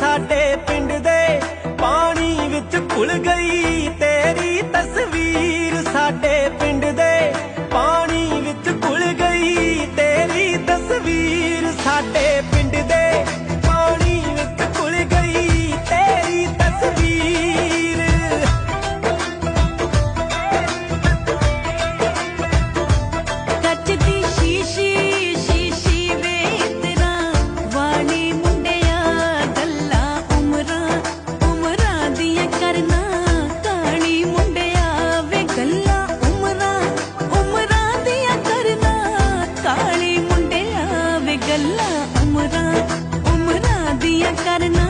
ਸਾਡੇ ਪਿੰਡ ਦੇ ਪਾਣੀ ਵਿੱਚ ਘੁਲ ਗਈ न करना